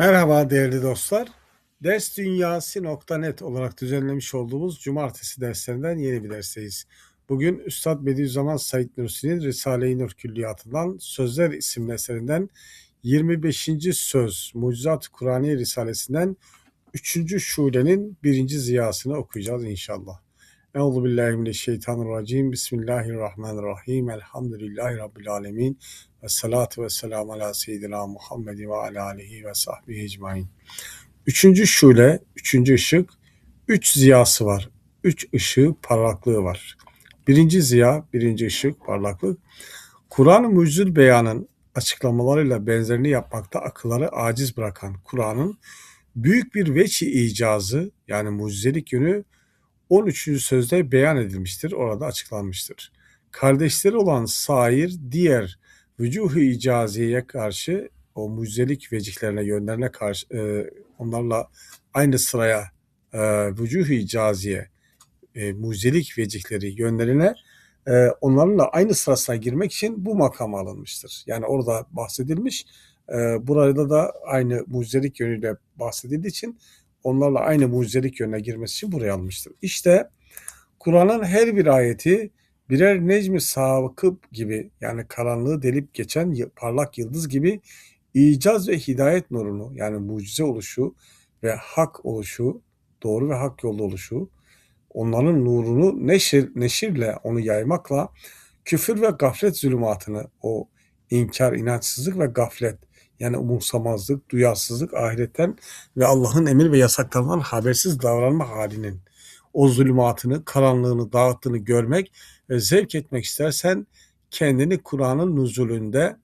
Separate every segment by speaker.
Speaker 1: Merhaba değerli dostlar. Dersdünyası.net olarak düzenlemiş olduğumuz cumartesi derslerinden yeni bir dersteyiz. Bugün Üstad Bediüzzaman Said Nursi'nin Risale-i Nur Külliyatı'ndan Sözler isimli eserinden 25. söz Mucizat-ı Kur'aniye Risalesinden 3. şulenin 1. ziyasını okuyacağız inşallah. Euzu billahi mineşşeytanirracim. Bismillahirrahmanirrahim. Elhamdülillahi rabbil alamin. Ve salatu ve selam ala seyyidina Muhammed ve ala alihi ve sahbihi ecmain. Üçüncü şule, üçüncü ışık, üç ziyası var. Üç ışığı, parlaklığı var. Birinci ziya, birinci ışık, parlaklık. Kur'an-ı Mucizül Beyan'ın açıklamalarıyla benzerini yapmakta akılları aciz bırakan Kur'an'ın büyük bir veçi icazı yani mucizelik yönü 13. sözde beyan edilmiştir. Orada açıklanmıştır. Kardeşleri olan sair diğer vücuhu icaziyeye karşı o mucizelik vecihlerine, yönlerine karşı e, onlarla aynı sıraya e, vücuhu icaziye e, mucizelik vecihleri yönlerine e, onlarla aynı sırasına girmek için bu makam alınmıştır. Yani orada bahsedilmiş. E, burada da aynı mucizelik yönüyle bahsedildiği için onlarla aynı mucizelik yönüne girmesi için buraya almıştır. İşte Kur'an'ın her bir ayeti birer necmi sakıp gibi yani karanlığı delip geçen parlak yıldız gibi icaz ve hidayet nurunu yani mucize oluşu ve hak oluşu, doğru ve hak yolda oluşu, onların nurunu neşir, neşirle onu yaymakla küfür ve gaflet zulümatını o inkar, inançsızlık ve gaflet yani umursamazlık, duyarsızlık ahiretten ve Allah'ın emir ve yasaklarından habersiz davranma halinin o zulümatını, karanlığını dağıttığını görmek ve zevk etmek istersen kendini Kur'an'ın nuzulünde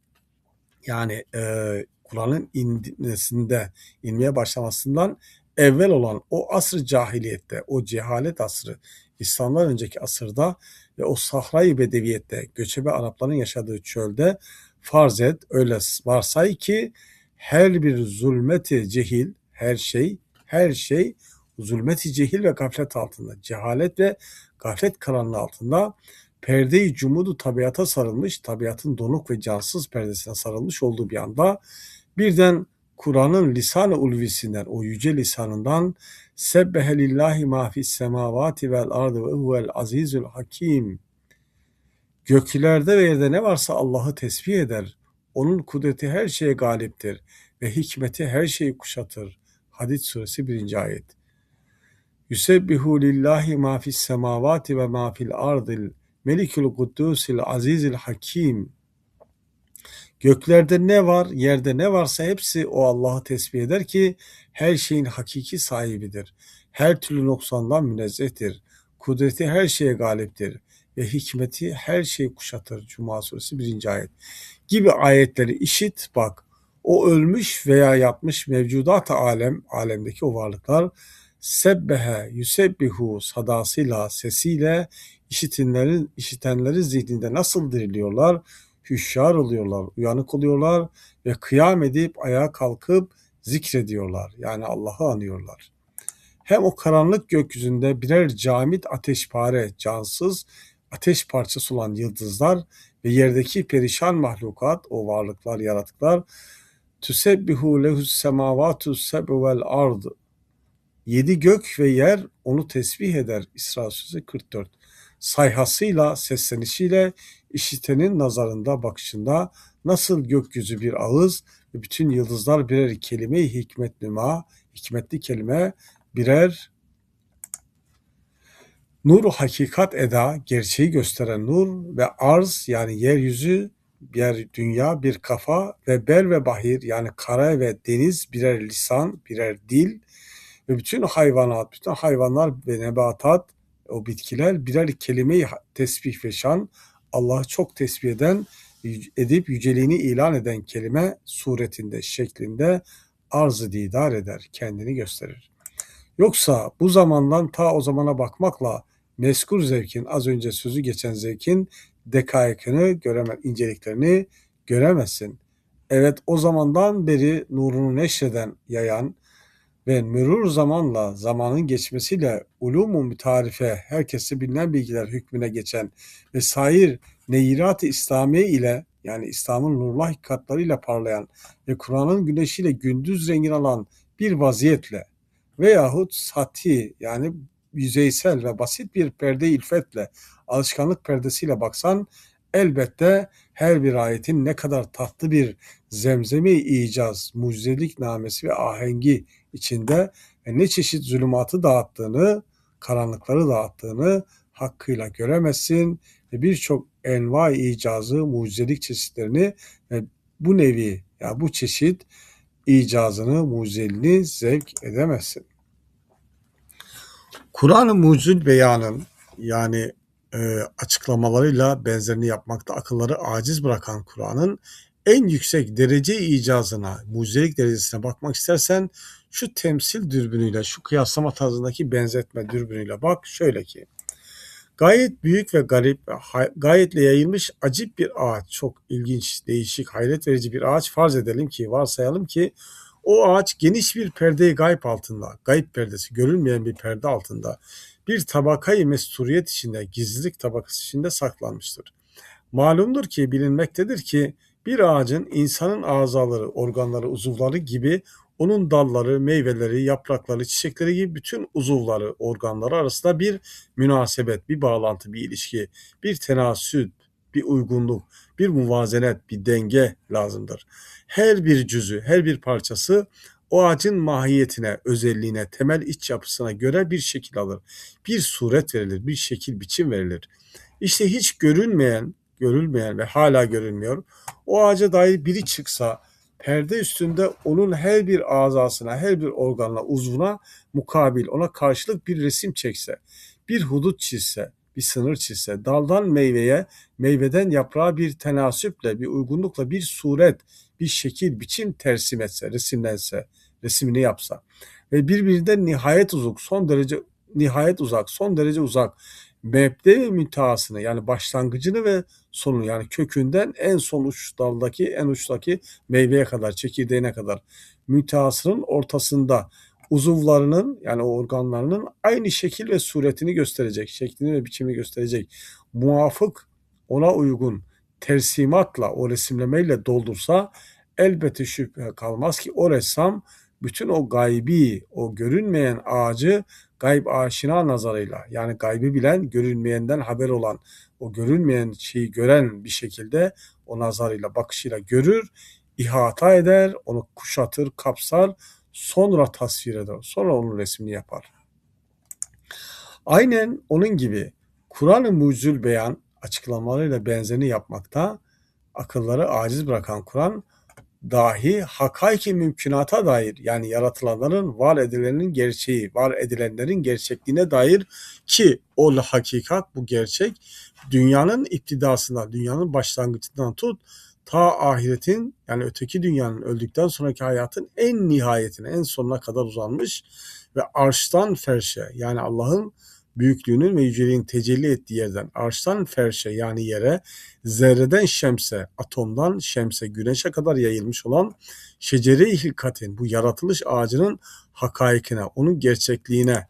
Speaker 1: yani e, Kur'an'ın inmesinde, inmeye başlamasından evvel olan o asr cahiliyette, o cehalet asrı, İslam'dan önceki asırda ve o sahrayı bedeviyette, göçebe Arapların yaşadığı çölde farz et, öyle varsay ki her bir zulmeti cehil, her şey, her şey zulmeti cehil ve gaflet altında, cehalet ve gaflet karanlığı altında perde-i cumudu tabiata sarılmış, tabiatın donuk ve cansız perdesine sarılmış olduğu bir anda birden Kur'an'ın lisan-ı ulvisinden, o yüce lisanından Sebbehe lillahi ma semavati vel ardı ve huvel azizül hakim. Göklerde ve yerde ne varsa Allah'ı tesbih eder. Onun kudreti her şeye galiptir ve hikmeti her şeyi kuşatır. Hadid suresi 1. ayet. Yusebbihu lillahi ma fis semavati ve ma fil ardil melikul kuddusil azizil hakim. Göklerde ne var, yerde ne varsa hepsi o Allah'ı tesbih eder ki her şeyin hakiki sahibidir. Her türlü noksandan münezzehtir. Kudreti her şeye galiptir ve hikmeti her şeyi kuşatır. Cuma suresi 1. ayet. Gibi ayetleri işit bak. O ölmüş veya yapmış mevcudat alem, alemdeki o varlıklar sebbehe yusebbihu sadasıyla, sesiyle işitenlerin, işitenleri zihninde nasıl diriliyorlar? Hüşyar oluyorlar, uyanık oluyorlar ve kıyam edip ayağa kalkıp zikrediyorlar. Yani Allah'ı anıyorlar. Hem o karanlık gökyüzünde birer camit ateşpare, cansız ateş parçası olan yıldızlar ve yerdeki perişan mahlukat, o varlıklar, yaratıklar tüsebbihu lehus semavatu seb'u vel ard Yedi gök ve yer onu tesbih eder. İsra Sözü 44. Sayhasıyla, seslenişiyle işitenin nazarında, bakışında nasıl gökyüzü bir ağız ve bütün yıldızlar birer kelime-i hikmet nüma, hikmetli kelime birer nur hakikat eda, gerçeği gösteren nur ve arz yani yeryüzü bir dünya, bir kafa ve ber ve bahir yani kara ve deniz birer lisan, birer dil ve bütün hayvanat, bütün hayvanlar ve nebatat, o bitkiler birer kelimeyi tesbih ve şan, Allah'ı çok tesbih eden, edip yüceliğini ilan eden kelime suretinde, şeklinde arzı didar eder, kendini gösterir. Yoksa bu zamandan ta o zamana bakmakla meskur zevkin, az önce sözü geçen zevkin dekayakını göremez, inceliklerini göremezsin. Evet o zamandan beri nurunu neşreden, yayan, ve mürur zamanla zamanın geçmesiyle ulumu mütarife herkese bilinen bilgiler hükmüne geçen ve sair neyirat-ı İslamiye ile yani İslam'ın nurlu hakikatlarıyla parlayan ve Kur'an'ın güneşiyle gündüz rengini alan bir vaziyetle veyahut sati yani yüzeysel ve basit bir perde ilfetle, alışkanlık perdesiyle baksan elbette her bir ayetin ne kadar tatlı bir zemzemi icaz, mucizelik namesi ve ahengi içinde ve ne çeşit zulümatı dağıttığını, karanlıkları dağıttığını hakkıyla göremezsin ve birçok enva icazı, mucizelik çeşitlerini ve bu nevi ya yani bu çeşit icazını, mucizeliğini zevk edemezsin. Kur'an-ı Mucizül Beyan'ın yani e, açıklamalarıyla benzerini yapmakta akılları aciz bırakan Kur'an'ın en yüksek derece icazına, mucizelik derecesine bakmak istersen şu temsil dürbünüyle, şu kıyaslama tarzındaki benzetme dürbünüyle bak şöyle ki. Gayet büyük ve garip, gayetle yayılmış acip bir ağaç. Çok ilginç, değişik, hayret verici bir ağaç farz edelim ki, varsayalım ki o ağaç geniş bir perdeyi gayb altında, gayb perdesi, görülmeyen bir perde altında, bir tabakayı mesturiyet içinde, gizlilik tabakası içinde saklanmıştır. Malumdur ki, bilinmektedir ki, bir ağacın insanın azaları, organları, uzuvları gibi onun dalları, meyveleri, yaprakları, çiçekleri gibi bütün uzuvları, organları arasında bir münasebet, bir bağlantı, bir ilişki, bir tenasüt, bir uygunluk, bir muvazenet, bir denge lazımdır. Her bir cüzü, her bir parçası o ağacın mahiyetine, özelliğine, temel iç yapısına göre bir şekil alır. Bir suret verilir, bir şekil, biçim verilir. İşte hiç görünmeyen, görülmeyen ve hala görünmüyor. O ağaca dair biri çıksa, perde üstünde onun her bir azasına, her bir organına, uzvuna mukabil, ona karşılık bir resim çekse, bir hudut çizse, bir sınır çizse, daldan meyveye, meyveden yaprağa bir tenasüple, bir uygunlukla bir suret, bir şekil, biçim tersim etse, resimlense, resimini yapsa ve birbirinden nihayet uzak, son derece nihayet uzak, son derece uzak mebde ve müteasını yani başlangıcını ve sonunu yani kökünden en son uç daldaki en uçtaki meyveye kadar çekirdeğine kadar müteasının ortasında uzuvlarının yani organlarının aynı şekil ve suretini gösterecek, şeklini ve biçimini gösterecek. Muafık ona uygun tersimatla o resimlemeyle doldursa elbette şüphe kalmaz ki o ressam bütün o gaybi, o görünmeyen ağacı gayb aşina nazarıyla yani gaybi bilen, görünmeyenden haber olan, o görünmeyen şeyi gören bir şekilde o nazarıyla, bakışıyla görür, ihata eder, onu kuşatır, kapsar, sonra tasvir eder, sonra onun resmini yapar. Aynen onun gibi Kur'an-ı Mucizül Beyan açıklamalarıyla benzerini yapmakta akılları aciz bırakan Kur'an dahi hakayki mümkünata dair yani yaratılanların var edilenin gerçeği, var edilenlerin gerçekliğine dair ki o hakikat bu gerçek dünyanın iptidasından, dünyanın başlangıcından tut ta ahiretin yani öteki dünyanın öldükten sonraki hayatın en nihayetine, en sonuna kadar uzanmış ve arştan ferşe yani Allah'ın büyüklüğünün ve yüceliğin tecelli ettiği yerden arştan ferşe yani yere zerreden şemse, atomdan şemse, güneşe kadar yayılmış olan şecere-i hilkatin bu yaratılış ağacının hakaikine, onun gerçekliğine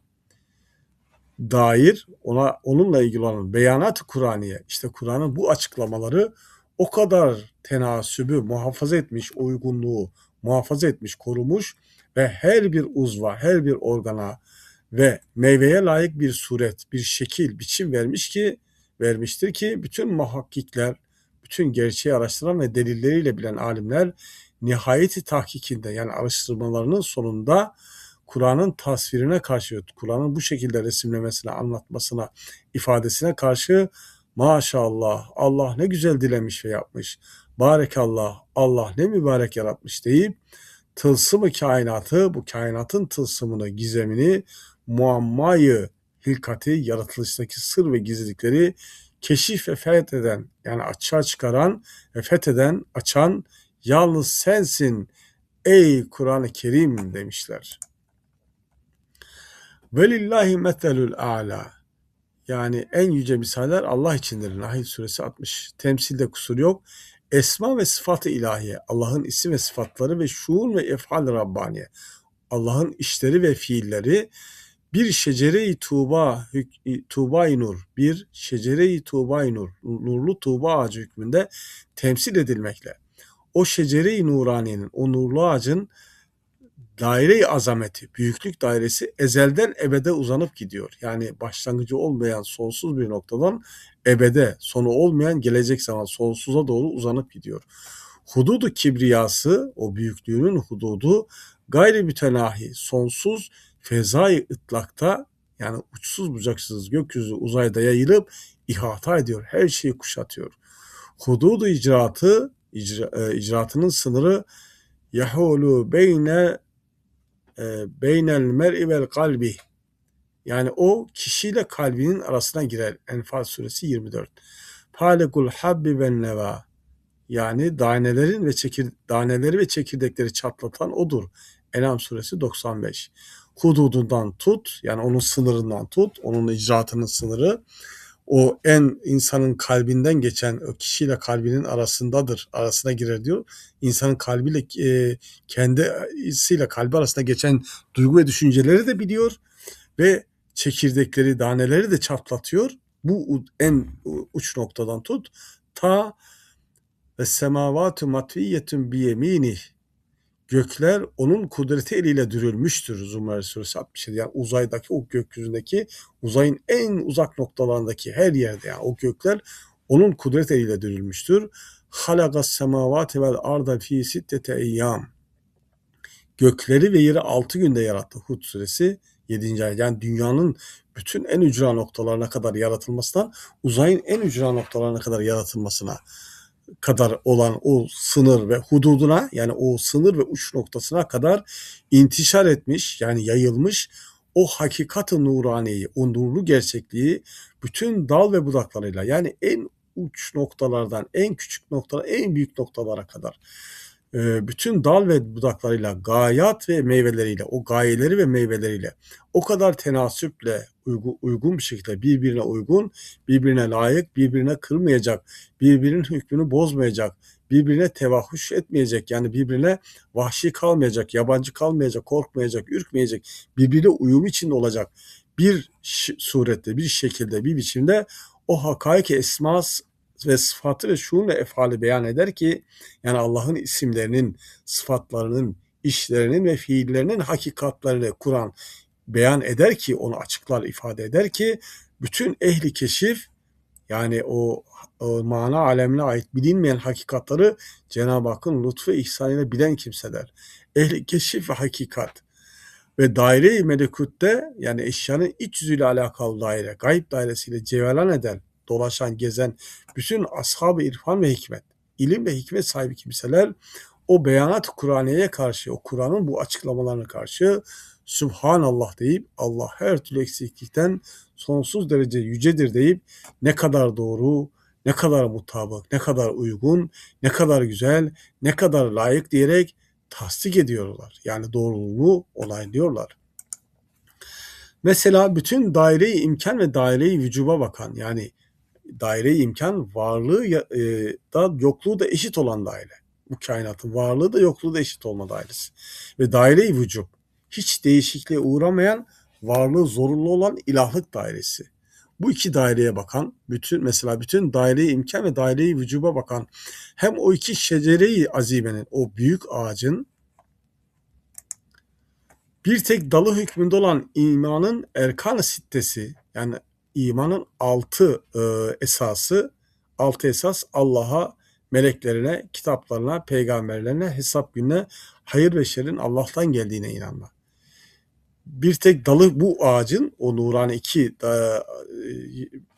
Speaker 1: dair ona onunla ilgili olan beyanat-ı Kur'aniye işte Kur'an'ın bu açıklamaları o kadar tenasübü muhafaza etmiş, uygunluğu muhafaza etmiş, korumuş ve her bir uzva, her bir organa ve meyveye layık bir suret, bir şekil, biçim vermiş ki vermiştir ki bütün muhakkikler, bütün gerçeği araştıran ve delilleriyle bilen alimler nihayeti tahkikinde yani araştırmalarının sonunda Kur'an'ın tasvirine karşı, Kur'an'ın bu şekilde resimlemesine, anlatmasına, ifadesine karşı maşallah Allah ne güzel dilemiş ve yapmış. Barekallah Allah ne mübarek yaratmış deyip tılsımı kainatı, bu kainatın tılsımını, gizemini, muammayı, hilkati, yaratılıştaki sır ve gizlilikleri keşif ve fetheden yani açığa çıkaran ve fetheden, açan yalnız sensin ey Kur'an-ı Kerim demişler. Velillahi metelül a'la yani en yüce misaller Allah içindir. Nahl suresi 60. Temsilde kusur yok. Esma ve sıfatı ilahiye. Allah'ın isim ve sıfatları ve şuun ve efal Rabbaniye. Allah'ın işleri ve fiilleri bir şecere-i tuğba, tuğba nur, bir şecere-i tuğba nur, nurlu tuğba ağacı hükmünde temsil edilmekle. O şecere-i nuraniyenin, o nurlu ağacın daire-i azameti, büyüklük dairesi ezelden ebede uzanıp gidiyor. Yani başlangıcı olmayan sonsuz bir noktadan ebede, sonu olmayan gelecek zaman sonsuza doğru uzanıp gidiyor. Hududu kibriyası, o büyüklüğünün hududu gayri mütenahi, sonsuz fezai ıtlakta yani uçsuz bucaksız gökyüzü uzayda yayılıp ihata ediyor. Her şeyi kuşatıyor. Hududu icraatı, icra, e, icraatının sınırı yahulu beyne beynel mer'i vel kalbi yani o kişiyle kalbinin arasına girer. Enfal suresi 24. Palikul habbi ven neva yani danelerin ve çekir, daneleri ve çekirdekleri çatlatan odur. Enam suresi 95. Hududundan tut yani onun sınırından tut. Onun icraatının sınırı o en insanın kalbinden geçen o kişiyle kalbinin arasındadır. Arasına girer diyor. İnsanın kalbiyle e, kendisiyle kalbi arasında geçen duygu ve düşünceleri de biliyor ve çekirdekleri, daneleri de çatlatıyor. Bu en uç noktadan tut ta ve semavatu matviyetun bi yeminih gökler onun kudreti eliyle dürülmüştür Zumar Suresi 67. Yani uzaydaki o gökyüzündeki uzayın en uzak noktalarındaki her yerde yani o gökler onun kudret eliyle dürülmüştür. Halagas semavati vel arda fi sittete eyyam. Gökleri ve yeri altı günde yarattı. Hud suresi 7. ayet. Yani dünyanın bütün en ücra noktalarına kadar yaratılmasından uzayın en ücra noktalarına kadar yaratılmasına kadar olan o sınır ve hududuna yani o sınır ve uç noktasına kadar intişar etmiş yani yayılmış o hakikat-ı nuraniyi, o nurlu gerçekliği bütün dal ve budaklarıyla yani en uç noktalardan en küçük noktalara en büyük noktalara kadar bütün dal ve budaklarıyla, gayat ve meyveleriyle, o gayeleri ve meyveleriyle o kadar tenasüple uygun bir şekilde birbirine uygun, birbirine layık, birbirine kırmayacak, birbirinin hükmünü bozmayacak, birbirine tevahhuş etmeyecek yani birbirine vahşi kalmayacak, yabancı kalmayacak, korkmayacak, ürkmeyecek, birbiriyle uyum içinde olacak bir surette, bir şekilde, bir biçimde o hakaik esmas ve sıfatı ve şuun ve efali beyan eder ki yani Allah'ın isimlerinin, sıfatlarının, işlerinin ve fiillerinin hakikatlerini Kur'an beyan eder ki onu açıklar ifade eder ki bütün ehli keşif yani o, o mana alemine ait bilinmeyen hakikatları Cenab-ı Hakk'ın lütfu ihsanıyla bilen kimseler. Ehli keşif ve hakikat ve daire-i melekutte yani eşyanın iç yüzüyle alakalı daire, gayb dairesiyle cevelan eden dolaşan, gezen bütün ashab-ı irfan ve hikmet, ilim ve hikmet sahibi kimseler o beyanat Kur'an'ya karşı, o Kur'an'ın bu açıklamalarına karşı Subhanallah deyip Allah her türlü eksiklikten sonsuz derece yücedir deyip ne kadar doğru, ne kadar mutabık, ne kadar uygun, ne kadar güzel, ne kadar layık diyerek tasdik ediyorlar. Yani doğruluğunu onaylıyorlar. Mesela bütün daire-i imkan ve daire-i vücuba bakan yani daire imkan varlığı e, da yokluğu da eşit olan daire. Bu kainatın varlığı da yokluğu da eşit olma dairesi. Ve daire-i vücub hiç değişikliğe uğramayan varlığı zorunlu olan ilahlık dairesi. Bu iki daireye bakan, bütün mesela bütün daire imkan ve daire vücuba bakan hem o iki şecere-i azimenin, o büyük ağacın bir tek dalı hükmünde olan imanın erkan sittesi yani imanın altı e, esası, altı esas Allah'a, meleklerine, kitaplarına, peygamberlerine, hesap gününe, hayır ve şerrin Allah'tan geldiğine inanma. Bir tek dalı bu ağacın, o nurani iki da, e,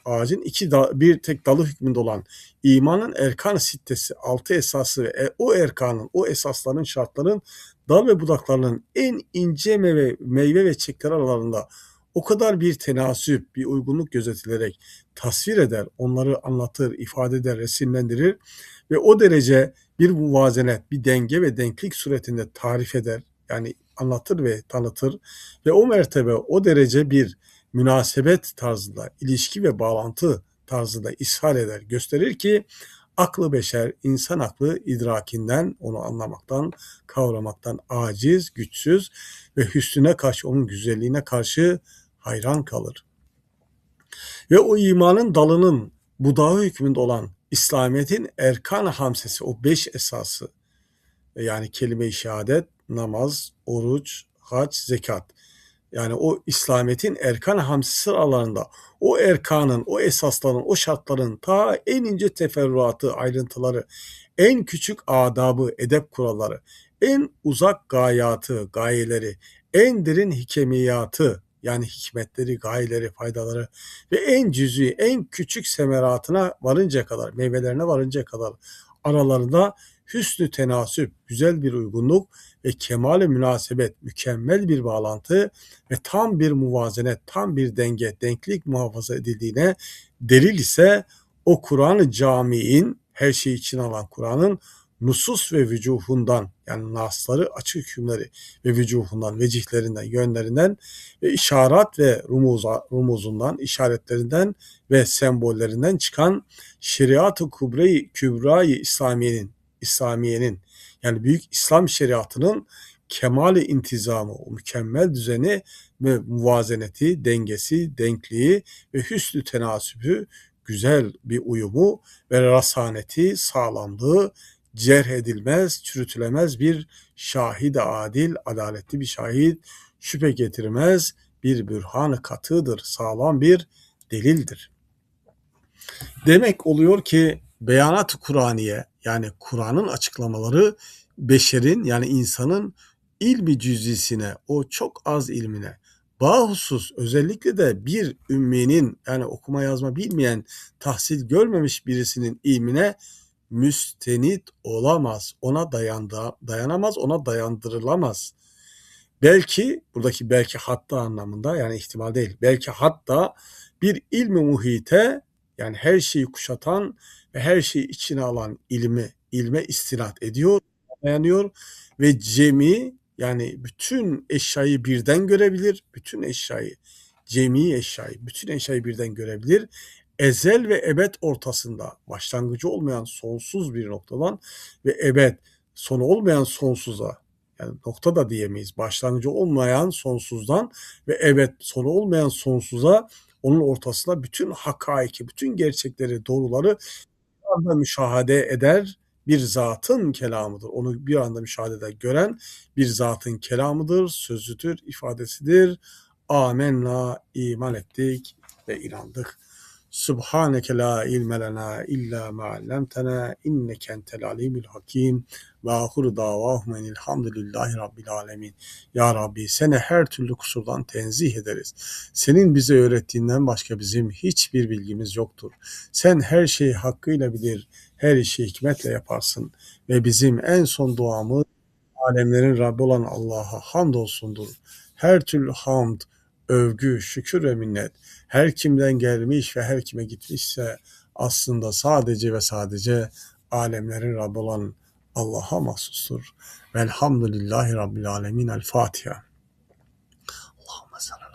Speaker 1: ağacın iki da, bir tek dalı hükmünde olan imanın erkan sittesi, altı esası ve e, o erkanın, o esasların, şartların dal ve budaklarının en ince meyve, meyve ve çiçekler aralarında o kadar bir tenasüp, bir uygunluk gözetilerek tasvir eder, onları anlatır, ifade eder, resimlendirir ve o derece bir muvazenet, bir denge ve denklik suretinde tarif eder. Yani anlatır ve tanıtır ve o mertebe, o derece bir münasebet tarzında, ilişki ve bağlantı tarzında ishal eder, gösterir ki aklı beşer, insan aklı idrakinden, onu anlamaktan, kavramaktan aciz, güçsüz ve hüsnüne karşı, onun güzelliğine karşı hayran kalır. Ve o imanın dalının budağı hükmünde olan İslamiyet'in erkan hamsesi, o beş esası yani kelime-i şehadet, namaz, oruç, hac, zekat. Yani o İslamiyet'in erkan hamsi sıralarında o erkanın, o esasların, o şartların ta en ince teferruatı, ayrıntıları, en küçük adabı, edep kuralları, en uzak gayatı, gayeleri, en derin hikemiyatı, yani hikmetleri, gayeleri, faydaları ve en cüz'i, en küçük semeratına varınca kadar, meyvelerine varınca kadar aralarında hüsnü tenasüp, güzel bir uygunluk ve kemale münasebet, mükemmel bir bağlantı ve tam bir muvazenet, tam bir denge, denklik muhafaza edildiğine delil ise o Kur'an-ı Cami'in her şeyi için alan Kur'an'ın nusus ve vücuhundan yani nasları açık hükümleri ve vücuhundan, vecihlerinden, yönlerinden ve işaret ve rumuza, rumuzundan, işaretlerinden ve sembollerinden çıkan şeriat-ı kubreyi, kübrayı İslamiye'nin, İslamiye'nin yani büyük İslam şeriatının kemali intizamı, o mükemmel düzeni ve muvazeneti, dengesi, denkliği ve hüsnü tenasübü, güzel bir uyumu ve rasaneti, sağlamlığı, cerh edilmez, çürütülemez bir şahid adil, adaletli bir şahit, şüphe getirmez bir bürhan katıdır, sağlam bir delildir. Demek oluyor ki beyanat-ı Kur'aniye yani Kur'an'ın açıklamaları beşerin yani insanın ilmi cüzisine, o çok az ilmine, bahusus özellikle de bir ümminin yani okuma yazma bilmeyen, tahsil görmemiş birisinin ilmine müstenit olamaz. Ona dayandı, dayanamaz, ona dayandırılamaz. Belki buradaki belki hatta anlamında yani ihtimal değil. Belki hatta bir ilmi muhite yani her şeyi kuşatan ve her şeyi içine alan ilmi, ilme istinat ediyor, dayanıyor ve cemi yani bütün eşyayı birden görebilir, bütün eşyayı, cemi eşyayı, bütün eşyayı birden görebilir. Ezel ve ebed ortasında başlangıcı olmayan sonsuz bir noktadan ve ebed sonu olmayan sonsuza yani nokta da diyemeyiz. Başlangıcı olmayan sonsuzdan ve ebed sonu olmayan sonsuza onun ortasında bütün hakaiki, bütün gerçekleri, doğruları bir anda müşahede eder bir zatın kelamıdır. Onu bir anda müşahede gören bir zatın kelamıdır, sözüdür, ifadesidir. Amenna iman ettik ve inandık. Subhaneke la ilme lena illa ma allamtena inneke entel alimul hakim ve ahir davahum enilhamdülillahi rabbil alemin. Ya Rabbi seni her türlü kusurdan tenzih ederiz. Senin bize öğrettiğinden başka bizim hiçbir bilgimiz yoktur. Sen her şeyi hakkıyla bilir, her işi hikmetle yaparsın ve bizim en son duamız alemlerin Rabbi olan Allah'a hamdolsundur. Her türlü hamd, övgü, şükür ve minnet her kimden gelmiş ve her kime gitmişse aslında sadece ve sadece alemlerin Rabbi olan Allah'a mahsustur. Velhamdülillahi Rabbil Alemin. El Fatiha. Allahümme salli